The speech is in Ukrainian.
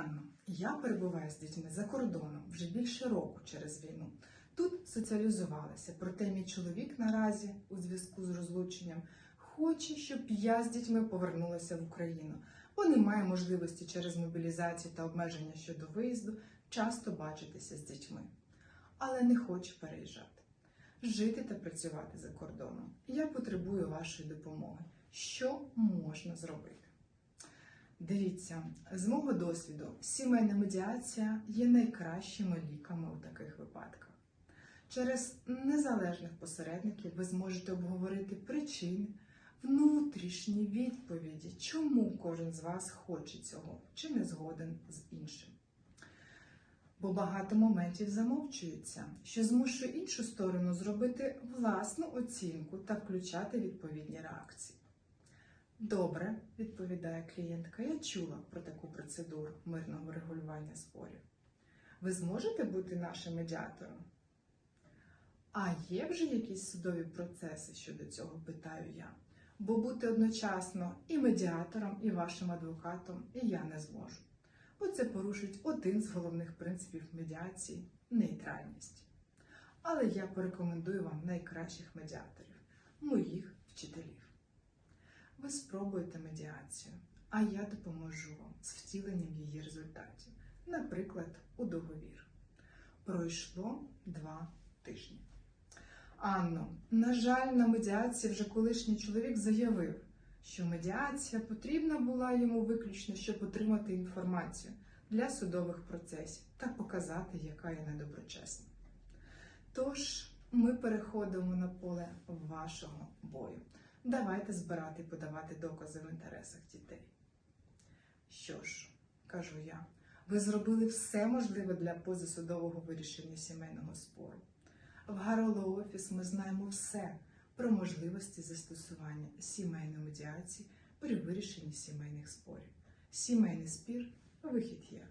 Анно, я перебуваю з дітьми за кордоном вже більше року через війну. Тут соціалізувалася, проте мій чоловік наразі, у зв'язку з розлученням, хоче, щоб я з дітьми повернулася в Україну, бо немає можливості через мобілізацію та обмеження щодо виїзду часто бачитися з дітьми. Але не хоче переїжджати, жити та працювати за кордоном. Я потребую вашої допомоги. Що можна зробити? Дивіться, з мого досвіду, сімейна медіація є найкращими ліками у таких випадках. Через незалежних посередників ви зможете обговорити причини, внутрішні відповіді, чому кожен з вас хоче цього чи не згоден з іншим. Бо багато моментів замовчуються, що змушує іншу сторону зробити власну оцінку та включати відповідні реакції. Добре, відповідає клієнтка, я чула про таку процедуру мирного регулювання спорів. Ви зможете бути нашим медіатором? А є вже якісь судові процеси щодо цього, питаю я. Бо бути одночасно і медіатором, і вашим адвокатом і я не зможу. Бо це порушить один з головних принципів медіації нейтральність. Але я порекомендую вам найкращих медіаторів, моїх вчителів. Ви спробуєте медіацію, а я допоможу вам з втіленням її результатів, наприклад, у договір. Пройшло два тижні. Анно, на жаль, на медіації вже колишній чоловік заявив, що медіація потрібна була йому виключно, щоб отримати інформацію для судових процесів та показати, яка я недоброчесна. Тож ми переходимо на поле вашого бою. Давайте збирати і подавати докази в інтересах дітей. Що ж, кажу я, ви зробили все можливе для позасудового вирішення сімейного спору. В Гароло Офіс ми знаємо все про можливості застосування сімейної медіації при вирішенні сімейних спорів. Сімейний спір вихід є.